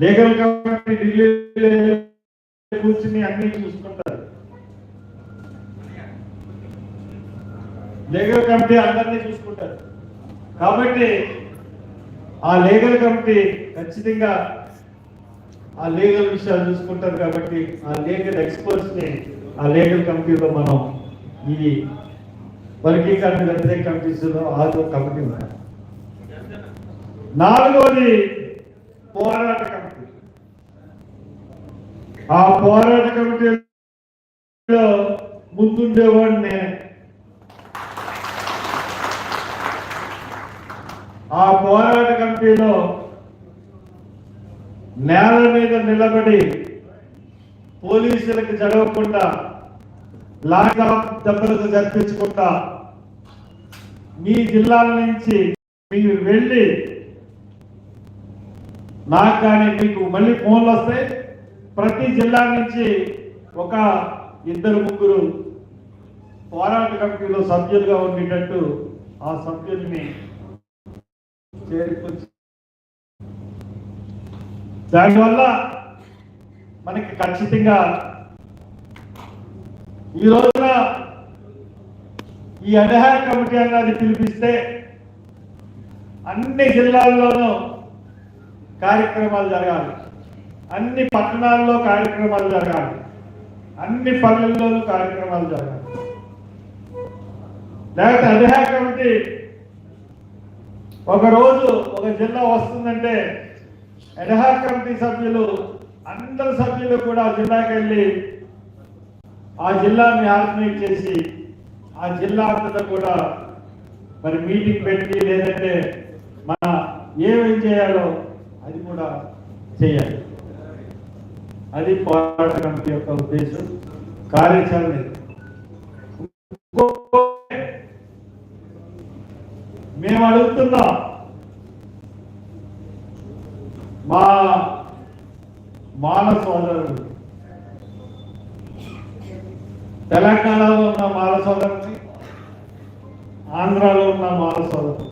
Legal committee ఢిల్లీలో కూర్చుని అన్ని చూసుకుంటారు. లీగల్ కమిటీ అందరినీ చూసుకుంటారు. కాబట్టి ఆ లీగల్ కమిటీ ఖచ్చితంగా ఆ లీగల్ విషయాలు చూసుకుంటారు కాబట్టి ఆ లీగల్ ఎక్స్పర్ట్స్ని ఆ లీగల్ కమిటీలో మనం ఈ వర్గీకరణ వ్యతిరేక కమిటీస్లో కమిటీ ఉన్నాయి. నాలుగోది పోరాట కమిటీ. ఆ పోరాట కమిటీలో ముందుండేవాడిని నేనే. ఆ పోరాట కమిటీలో నేల మీద నిలబడి పోలీసులకు జరగకుండా లాగా దెబ్బలకు జరిపించకుండా మీ జిల్లాల నుంచి మీరు వెళ్ళి నాకు కానీ మీకు మళ్ళీ ఫోన్లు వస్తాయి ప్రతి జిల్లా నుంచి ఒక ఇద్దరు ముగ్గురు పోరాట కమిటీలో సభ్యులుగా ఉండేటట్టు ఆ సభ్యుల్ని చేరుకొచ్చి దానివల్ల మనకి ఖచ్చితంగా ఈ రోజున ఈ అడహార్ కమిటీ అన్నది పిలిపిస్తే అన్ని జిల్లాల్లోనూ కార్యక్రమాలు జరగాలి. అన్ని పట్టణాల్లో కార్యక్రమాలు జరగాలి. అన్ని పల్లెల్లోనూ కార్యక్రమాలు జరగాలి. లేకపోతే అడహార్ కమిటీ ఒక రోజు ఒక జిల్లా వస్తుందంటే ఎడహా కమిటీ సభ్యులు అందరు సభ్యులు కూడా ఆ జిల్లాకి వెళ్ళి ఆ జిల్లాని ఆర్గనైజ్ చేసి ఆ జిల్లా అంతటా కూడా మరి మీటింగ్ పెట్టి లేదంటే మన ఏమేం చేయాలో అది కూడా చేయాలి. అది పోరాట కమిటీ యొక్క ఉద్దేశం కార్యాచరణ మేము అడుగుతున్నాం మా మాన సోదరుడు తెలంగాణలో ఉన్న మాల సోదరుని ఆంధ్రాలో ఉన్న మాల సోదరుడు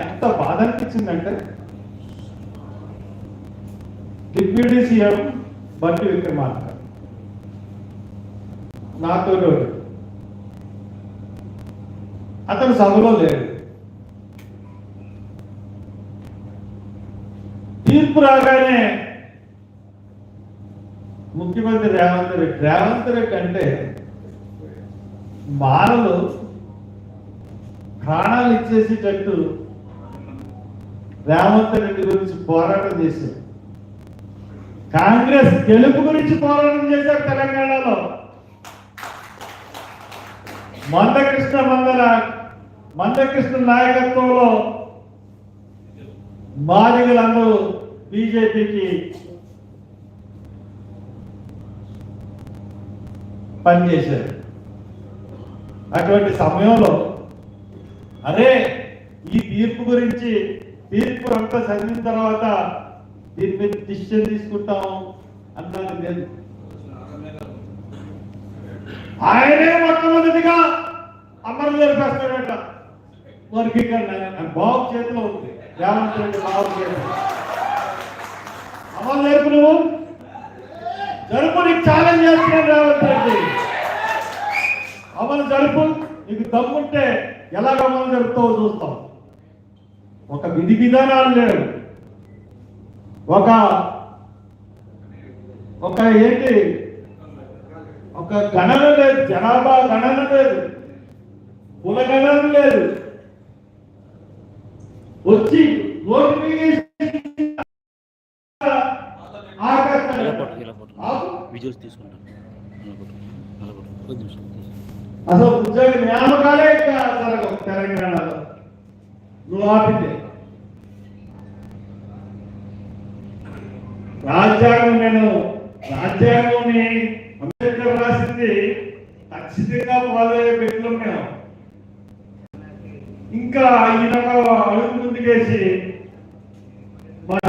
ఎంత బాధ అనిపించిందంటే డిప్యూటీ సీఎం బట్టి విక్రమార్క. నాతో అతను సభలో లేడు. తీర్పు రాగానే ముఖ్యమంత్రి రేవంత్ రెడ్డి రేవంత్ రెడ్డి అంటే మానలు ప్రాణాలు ఇచ్చేసేటట్టు రేవంత్ రెడ్డి గురించి పోరాటం చేశారు కాంగ్రెస్ గెలుపు గురించి పోరాటం చేశారు తెలంగాణలో. మందకృష్ణ మందల మందకృష్ణ నాయకత్వంలో మాదిగలందరూ బీజేపీకి పనిచేశారు. అటువంటి సమయంలో అరే ఈ తీర్పు గురించి తీర్పు అంతా చదివిన తర్వాత దీని మీద డిసిషన్ తీసుకుంటాం అన్నది లేదు. ఆయనే మొట్టమొదటిగా అమలు జరిపేస్తాడట వర్గీకరణ బాబు చేతిలో ఉంది. రేవంత్ రెడ్డి బాబు చేతిలో అమలు జరుపు నువ్వు? జరుపు నీకు ఛాలెంజ్ చేస్తున్నాడు రేవంత్ రెడ్డి. అమలు జరుపు నీకు దమ్ముంటే ఎలాగ అమలు జరుపుతావో చూస్తాం. ఒక విధి విధానాలు లేవు. ఒక ఒక ఏంటి? ఒక గణన లేదు జనాభా గణన లేదు కుల గణన లేదు. వచ్చి. విజువల్స్ నిమిషం అసలు ఉద్యోగ నియామకాలే తెలంగాణలో. నువ్వు ఆపితే రాజ్యాంగం నేను రాజ్యాంగం అంబేద్కర్ రాసింది ఖచ్చితంగా ఫాలో అయ్యే వ్యక్తులం మేము ఇంకా ఈయన అడుగు ముందుకేసి మన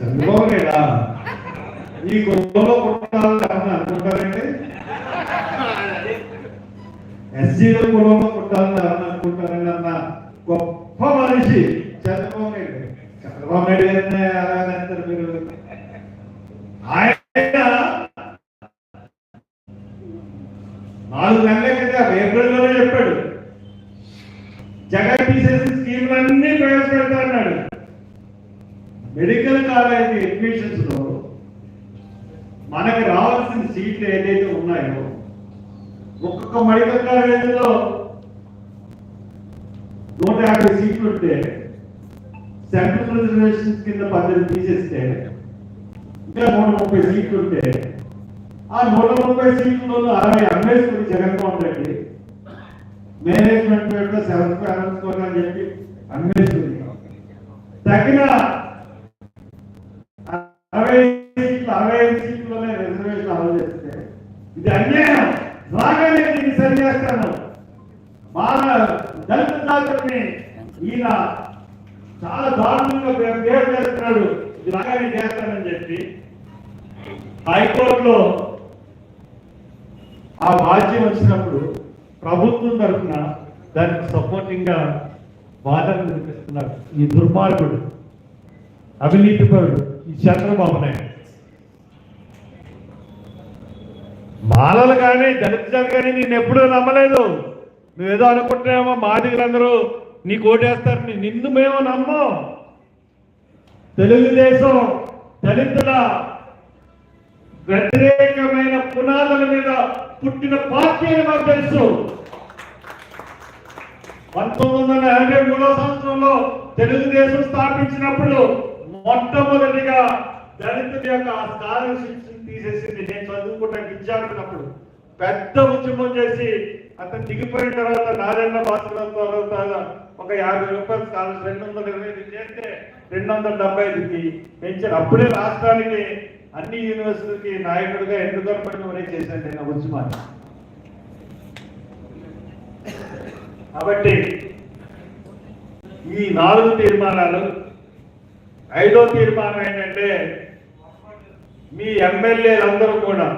చంద్రబాబు నాయుడా ఈ గొప్పలో పుట్టాలని అనుకుంటారండి ఎస్సీ కులంలో పుట్టాలి అనుకుంటారండి అన్న గొప్ప మనిషి చంద్రబాబు నాయుడు చంద్రబాబు నాయుడు గారిని అలాగే అంటారు మీరు ఆయన నాలుగు నెలలే కదా ఏప్రిల్లోనే చెప్పాడు తీసేసి తీసేసిన స్కీమ్లన్నీ ప్రవేశపెడతా అన్నాడు. మెడికల్ కాలేజ్ అడ్మిషన్స్లో మనకి రావాల్సిన సీట్లు ఏదైతే ఉన్నాయో ఒక్కొక్క మెడికల్ కాలేజీలో నూట యాభై సీట్లు ఉంటే సెంట్రల్ రిజర్వేషన్ కింద పద్ధతి తీసేస్తే ఇంకా నూట ముప్పై సీట్లు ఉంటే ఆ నూట ముప్పై సీట్లలో అరవై అమ్మేసుకుని జగన్మోహన్ రెడ్డి మేనేజ్మెంట్ యొక్క సెవెంత్ బ్యాలెన్స్ అని చెప్పి అన్వేషించింది. తగిన అరవై సీట్లు అరవై ఐదు సీట్లోనే రిజర్వేషన్ అమలు చేస్తే ఇది అన్యాయం. రాగానే దీన్ని సరి చేస్తాను. మా దళిత జాతుల్ని ఈయన చాలా దారుణంగా పేరు చేస్తున్నాడు. ఇది రాగానే చేస్తానని చెప్పి హైకోర్టులో ఆ బాధ్యం వచ్చిన దానికి సపోర్టింగ్గా వాదన వినిపిస్తున్నాడు. ఈ దుర్మార్గుడు అవినీతిపరుడు ఈ చంద్రబాబు నాయుడు. మాలలు కానీ దళిత జాతి కానీ నేను ఎప్పుడూ నమ్మలేదు. నువ్వేదో అనుకుంటున్నామో మాదిగలందరూ నీకు ఓటేస్తారని నిన్ను మేము నమ్మం. తెలుగుదేశం దళితుల వ్యతిరేకమైన పునాదుల మీద పుట్టిన పార్టీ అని మాకు తెలుసు. పంతొమ్మిది వందల యాభై మూడో సంవత్సరంలో తెలుగుదేశం స్థాపించినప్పుడు మొట్టమొదటిగా దళితుల యొక్క స్కాలర్షిప్స్ తీసేసింది. నేను చదువుకుంటా విద్యార్థినప్పుడు. పెద్ద ఉద్యమం చేసి అతను దిగిపోయిన తర్వాత నారాయణ భాస్కర్ తర్వాత ఒక యాభై రూపాయలు స్కాలర్షిప్ రెండు వందల ఇరవై ఐదు చేస్తే రెండు వందల డెబ్బై ఐదుకి పెంచారు. అప్పుడే రాష్ట్రానికి అన్ని యూనివర్సిటీకి నాయకుడిగా ఎన్నుకొనబడిన వారే చేశాను నేను ఉద్యమాన్ని. కాబట్టి ఈ నాలుగు తీర్మానాలు ఐదో తీర్మానం ఏంటంటే మీ ఎమ్మెల్యేలందరూ కూడా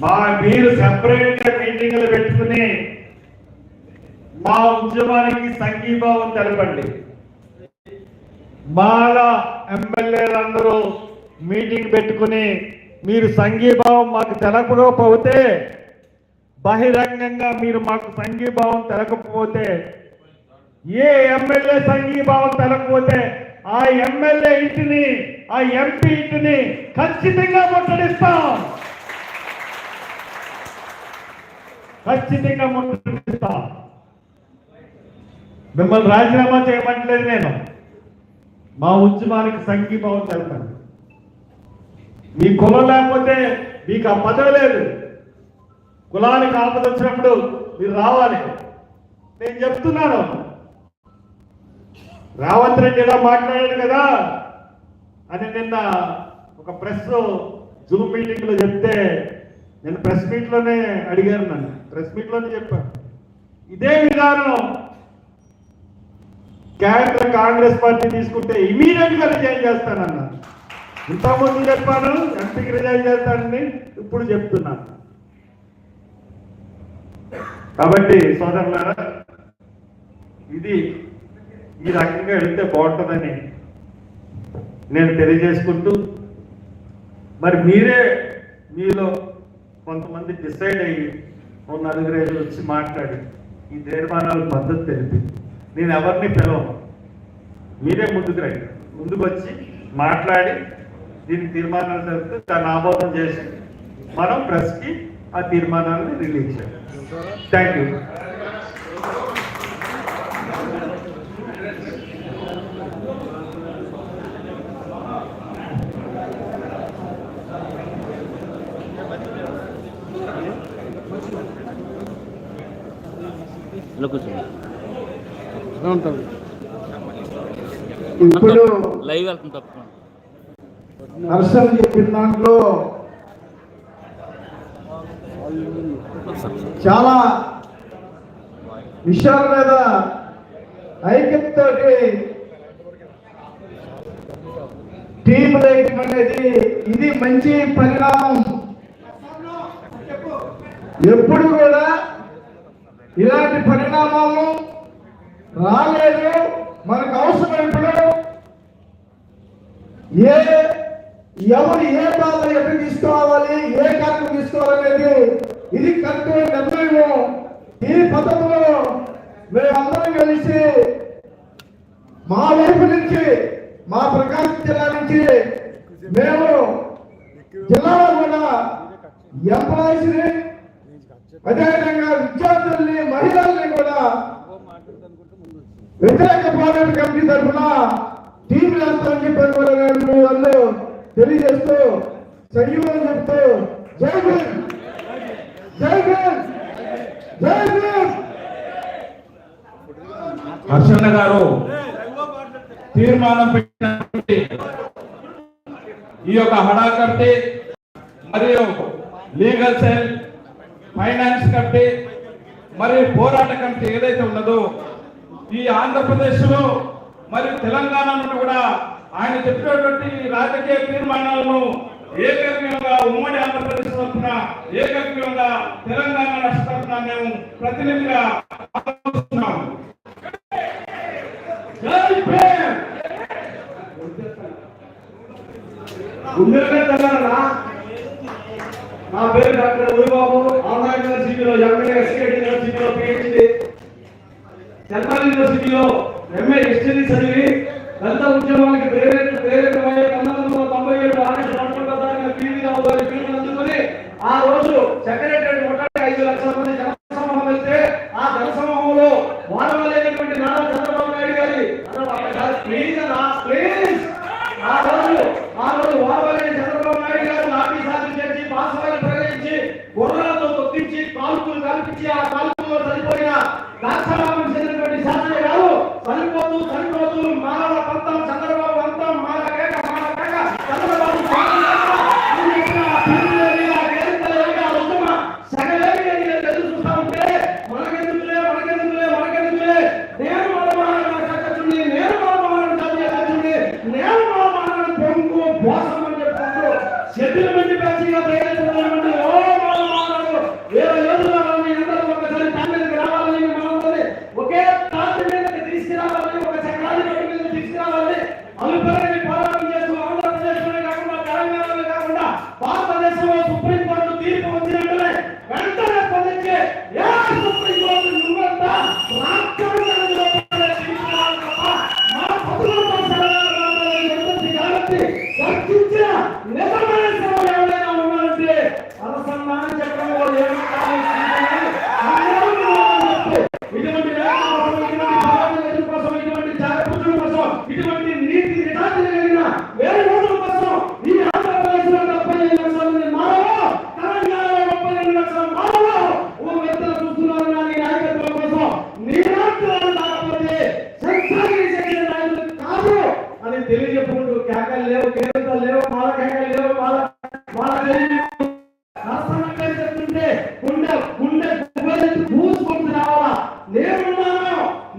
మా మీరు సెపరేట్గా మీటింగ్లు పెట్టుకుని మా ఉద్యమానికి సంఘీభావం తెలపండి. మాల ఎమ్మెల్యేలందరూ మీటింగ్ పెట్టుకుని మీరు సంఘీభావం మాకు తెలపకపోతే బహిరంగంగా మీరు మాకు సంఘీభావం తెలకపోతే ఏ ఎమ్మెల్యే సంఘీభావం తెలకపోతే ఆ ఎమ్మెల్యే ఇంటిని ఆ ఎంపీ ఇంటిని ఖచ్చితంగా ముట్టడిస్తాం. ఖచ్చితంగా ముట్టడిస్తాం. మిమ్మల్ని రాజీనామా చేయమంటలేదు నేను. మా ఉద్యమానికి సంఘీభావం తెలుపండి. మీ కులం లేకపోతే మీకు ఆ పదవి లేదు. కులానికి ఆపద వచ్చినప్పుడు మీరు రావాలి. నేను చెప్తున్నాను. రావంత్ రెడ్డి ఇలా మాట్లాడాడు కదా అని నిన్న ఒక ప్రెస్ జూమ్ మీటింగ్లో చెప్తే నేను ప్రెస్ మీట్లోనే అడిగారు నన్ను. ప్రెస్ మీట్లోనే చెప్పాను. ఇదే విధానం కేంద్ర కాంగ్రెస్ పార్టీ తీసుకుంటే ఇమీడియట్గా రిజైన్ చేస్తానన్నా ఇంతకుముందు చెప్పాను ఎంపీకి రిజైన్ చేస్తానని ఇప్పుడు చెప్తున్నాను. కాబట్టి సోదరులారా ఇది ఈ రకంగా వెళ్తే బాగుంటుందని నేను తెలియజేసుకుంటూ మరి మీరే మీలో కొంతమంది డిసైడ్ అయ్యి ఓ నలుగురు ఐదు వచ్చి మాట్లాడి ఈ తీర్మానాల పద్ధతి తెలిపి నేను ఎవరిని పిలవను. మీరే ముందుకు రండి. ముందుకు వచ్చి మాట్లాడి దీని తీర్మానాలు తెలిపితే దాన్ని ఆమోదం చేసి మనం ప్రెస్కి ఆ తీర్మానాలను రిలీజ్ చేయాలి. థ్యాంక్ యూ ఇప్పుడు లైవ్ వెళ్తుంది తప్పకుండా. హర్షం చెప్పిన దాంట్లో చాలా విషయాల మీద ఐక్యతతో టీం రేటింగ్ అనేది ఇది మంచి పరిణామం. ఎప్పుడు కూడా ఇలాంటి పరిణామాలు రాలేదు. మనకు అవసరమైనప్పుడు ఏ ఎవరు ఏ బాధ ఎప్పుడు తీసుకోవాలి ఏ కార్యక్రమం తీసుకోవాలనేది ఇది కరెక్ట్ నిర్ణయం ఈ పద్ధతిలో మేమందరం కలిసి మా వైపు నుంచి మా ప్రకాశం జిల్లా నుంచి మేము జిల్లాలో కూడా ఎంప్లాయీస్ని అదేవిధంగా విద్యార్థుల్ని మహిళల్ని కూడా వ్యతిరేక పార్లమెంట్ కమిటీ తరఫున టీం వేస్తామని చెప్పారు వాళ్ళు తెలియజేస్తూ సంయుగం చెప్తూ జై భీమ్ జై భీమ్ జై హర్షణ గారు తీర్మానం పెట్టినటువంటి ఈ యొక్క హడా కమిటీ మరియు లీగల్ సెల్ ఫైనాన్స్ కమిటీ మరియు పోరాట కమిటీ ఏదైతే ఉన్నదో ఈ ఆంధ్రప్రదేశ్లో మరియు తెలంగాణ నుండి కూడా ఆయన చెప్పినటువంటి రాజకీయ తీర్మానాలను ఏకగ్రీవంగా ఉమ్మడి ఆంధ్రప్రదేశ్ తరఫున ఏకగ్రీవంగా తెలంగాణ రాష్ట్ర తరఫున మేము ప్రతినిధిగా ఆలోచిస్తున్నాము నా పేరు డాక్టర్ ఉరిబాబు ఆంధ్ర యూనివర్సిటీలో ఎంఏ ఎస్కేటి యూనివర్సిటీలో పిహెచ్డి సెంట్రల్ యూనివర్సిటీలో ఎంఏ హిస్టరీ చదివి దళిత ఉద్యమానికి ప్రేరేత ప్రేరేతమై పంతొమ్మిది వందల తొంభై ఏడు ఆగస్టు పంతొమ్మిది తారీఖున పివి రావు గారి పిలుపుని అందుకొని ఆ రోజు సెక్రటరీ ముట్టడి ఐదు లక్షల మంది జన సమూహం వెళ్తే ఆ జన సమూహంలో వారవలేనటువంటి నారా చంద్రబాబు నాయుడు గారి ప్లీజ్ అన్నా ప్లీజ్ ఆ రోజు ఆ రోజు వారవలేని చంద్రబాబు నాయుడు గారు లాఠీ సాధన చేసి పాసవాయిలు ప్రకటించి గుర్రాలతో తొక్కించి కాల్పులు కల్పించి ఆ కాల్పుల్లో చనిపోయిన దాక్షరామం చెందినటువంటి శాసన గారు చనిపోతూ చనిపోతూ మానవ పంతం చంద్రబాబు అంతం మాల కేక మాల కేక చంద్రబాబు స్వాతంత్రం అని చెప్పిన ఆ పిలుపులేని, ఆ కేరింతలేని, ఆ ఉద్యమ సగలేని అని నేను ఎదురు చూస్తా ఉంటే మనకెందుకులే మనకెందుకులే మనకెందుకులే నేను మనమానవ చక్కచుండి నేను మనమానవ జాతీయ చక్కచుండి నేను మనమానవ పొంగు మోసం అని చెప్పుకుంటూ సెటిల్మెంట్ బ్యాచ్గా মুসলমানের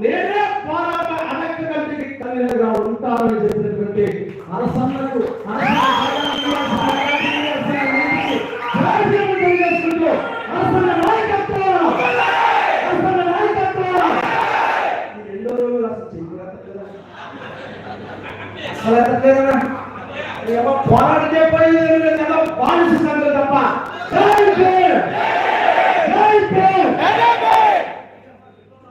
వేరే పోరాట అనేక కంటికి కన్నులుగా ఉంటానని చెప్పినటువంటి అరసన్నకు అరసన్న నాయకత్వం అరసన్న నాయకత్వం ఈ రెండో రోజులు అసలు చెయ్యలేదా? అసలు ఎత్తలేదా? ఏమో పోరాటం చేయబోయేది ఏదో బానిస సంగతి తప్ప జై భీమ్! జై భీమ్!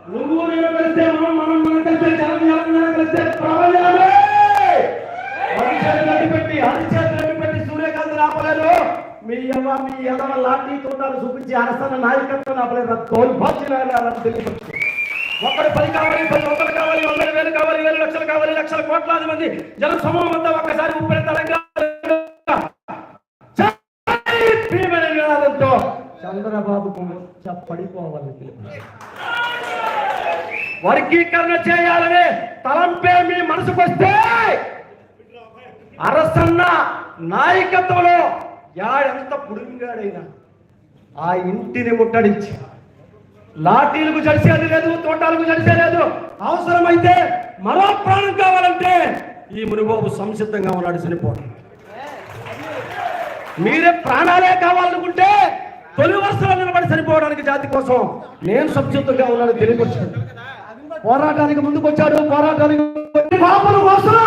నువ్వు నేను కలిస్తే మనం మనం మనం కలిస్తే జనం జనం జనం కలిస్తే ప్రపంచమే అరిచేతులు పెట్టి అరిచేతులు పెట్టి సూర్యకాంతి ఆపలేదు మీ అమ్మ మీ ఎదవ లాంటి తోటాలు చూపించి అరసన నాయకత్వం ఆపలేదు తోల్పాచిన ఒకరి పది కావాలి పది వందలు కావాలి వందల వేలు కావాలి వేలు లక్షలు కావాలి లక్షల కోట్లాది మంది జన సమూహం అంతా ఒక్కసారి ఉప్పెన తెలంగాణ చంద్రబాబు పడిపోవాలి వర్గీకరణ చేయాలనే తలంపే మీ మనసుకు వస్తే అరసన్న నాయకత్వంలో యాడంత పుడిగాడైనా ఆ ఇంటిని ముట్టడించి లాఠీలకు జడిసేది లేదు తోటాలకు జడిసేలేదు అవసరమైతే మరో ప్రాణం కావాలంటే ఈ మునిబాబు సంసిద్ధంగా ఉన్నాడు చనిపోవడం. మీరే ప్రాణాలే కావాలనుకుంటే తొలి వరుసలో నిలబడి చనిపోవడానికి జాతి కోసం నేను సంసిద్ధంగా ఉన్నాను తెలియకొచ్చాడు పోరాటానికి ముందుకు వచ్చాడు పోరాటానికి పాపల కోసం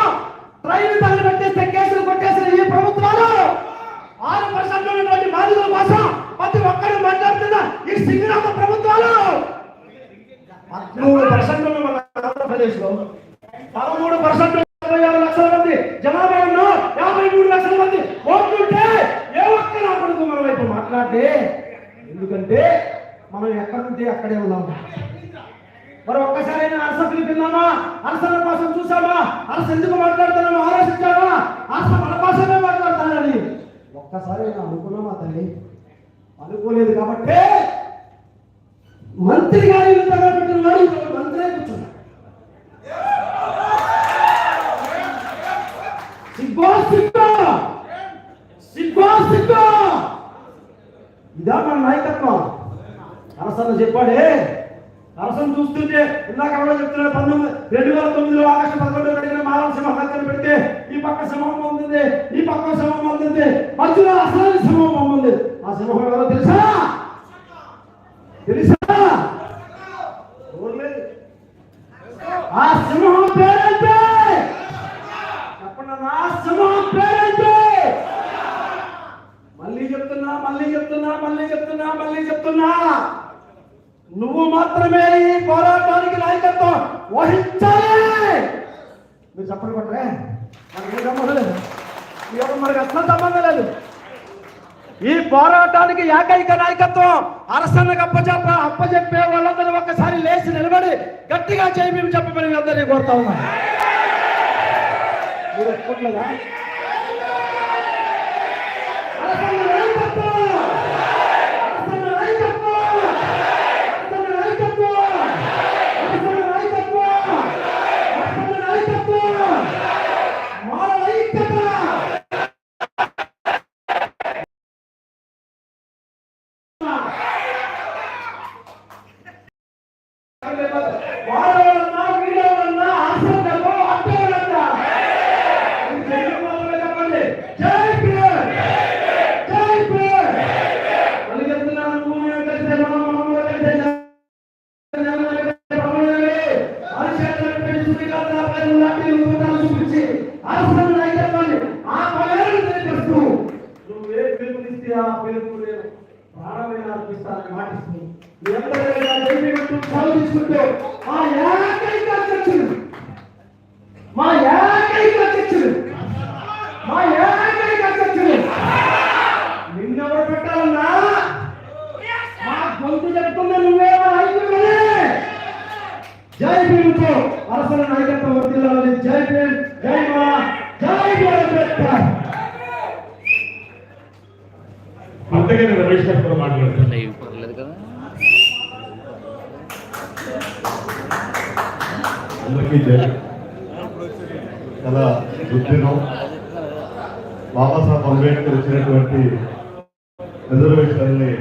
రైలు తగిలి పెట్టేస్తే కేసులు కొట్టేసిన ఈ ప్రభుత్వాలు ఆరు పర్సెంట్ ఉన్నటువంటి బాధితుల కోసం ప్రతి ఒక్కరు మాట్లాడుతున్న ఈ సింగరామ ప్రభుత్వాలు. పద్మూడు పర్సెంట్ మన ఆంధ్రప్రదేశ్లో పదమూడు పర్సెంట్ ఇరవై ఆరు లక్షల మంది జనాభా ఉన్న యాభై మూడు లక్షల మంది ఓట్లుంటే ఏ ఒక్క నా కొడుకు మన వైపు మాట్లాడితే? ఎందుకంటే మనం ఎక్కడుంటే అక్కడే ఉన్నాం. మరి ఒక్కసారైనా అరస తిన్నామా? అరసల కోసం చూసామా అరస ఎందుకు మాట్లాడుతున్నామో ఆలోచించామా అరస మన కోసమే మాట్లాడతానని ఒక్కసారైనా అనుకున్నామా తల్లి? అనుకోలేదు కాబట్టి మంత్రి గారి పెట్టిన వాడు ఇంకొక మంత్రే కూర్చున్నాడు. సిగ్గో సిగ్గో! సిగ్గో సిగ్గో! ఇదా మన నాయకత్వం. అరసన్న చెప్పాడే అరసన్ చూస్తుంటే ఇందాక ఎవరో చెప్తున్నారు పంతొమ్మిది రెండు వేల తొమ్మిదిలో ఆగస్టు పదకొండు అడిగిన మానవ హత్యను పెడితే ఈ పక్క సింహం పొందింది ఈ పక్క సింహం పొందింది మధ్యలో అసలు సింహం పొందింది. ఆ సింహం ఎవరో తెలుసా? తెలుసా? ఆ సింహం పేరంటే చెప్పండి నా సింహం పేరంటే మళ్ళీ చెప్తున్నా మళ్ళీ చెప్తున్నా మళ్ళీ చెప్తున్నా మళ్ళీ చెప్తున్నా. నువ్వు మాత్రమే ఈ పోరాటానికి నాయకత్వం వహించాలి. మీరు చెప్పండి కొట్టరే? మనకి సంబంధం లేదు. మనకి అసలు సంబంధం లేదు. ఈ పోరాటానికి ఏకైక నాయకత్వం అరసన్నకు అప్పచెప్ప అప్పచెప్పే వాళ్ళందరూ ఒక్కసారి లేచి నిలబడి గట్టిగా చేయి మేము చెప్పమని అందరినీ కోరుతా ఉన్నా మీరు ఒప్పుకోట్లేదా అరసన్న నాయకత్వం! అరసన్న నాయకత్వం! అరసన్న నాయకత్వం! అరసన్న నాయకత్వం! అరసన్న నాయకత్వం! మన ఐక్యత వాడవాళ్ళన్నా వీడవాళ్ళన్నా ఆశ్రమంలో అడ్డవాళ్ళన్నా చెప్పండి జై పీఎం జై పీఎం మళ్ళీ చెప్తున్నాను భూమి కలిసే మనం మనం కలిసే నువ్వే పిలుపునిస్తే ఆ పిలుపు నేను ప్రాణమైన అర్పిస్తానని మాటిస్తూ మీ అందరికీ నా జై మా ఏకైక అధ్యక్షుడు మా ఏకైక అధ్యక్షుడు మా ఏకైక అధ్యక్షుడు. నిన్నెవరు పెట్టాలన్నా? మా గొంతు చెప్తున్నా నువ్వే మా నాయకుడివే. జై భీముతో అరసల నాయకత్వం వర్తిల్లాలని జై భీమ్ జై మా జై భీమ్ అంబేద్కర్ అంతగానే రమేష్ గారు కూడా కదా. అందరికీ చాలా దుర్దినం బాబాసాహెబ్ అంబేద్కర్ ఇచ్చినటువంటి రిజర్వేషన్ని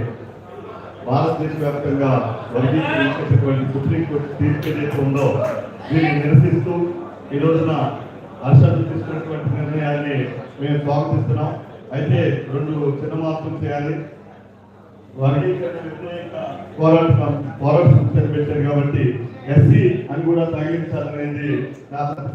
భారతదేశ వ్యాప్తంగా వర్గీకరించేటటువంటి సుప్రీంకోర్టు తీర్పు ఏదైతే ఉందో దీన్ని నిరసిస్తూ ఈ రోజున హర్షాలు తీసుకున్నటువంటి నిర్ణయాన్ని మేము స్వాగతిస్తున్నాం. అయితే రెండు చిన్న మార్పులు చేయాలి. వర్గీకరణ వ్యతిరేక పోరాట పోరాట సంస్థలు పెట్టారు కాబట్టి ఎస్సీ అని కూడా తగ్గించాలనేది నా ప్రతిపాదన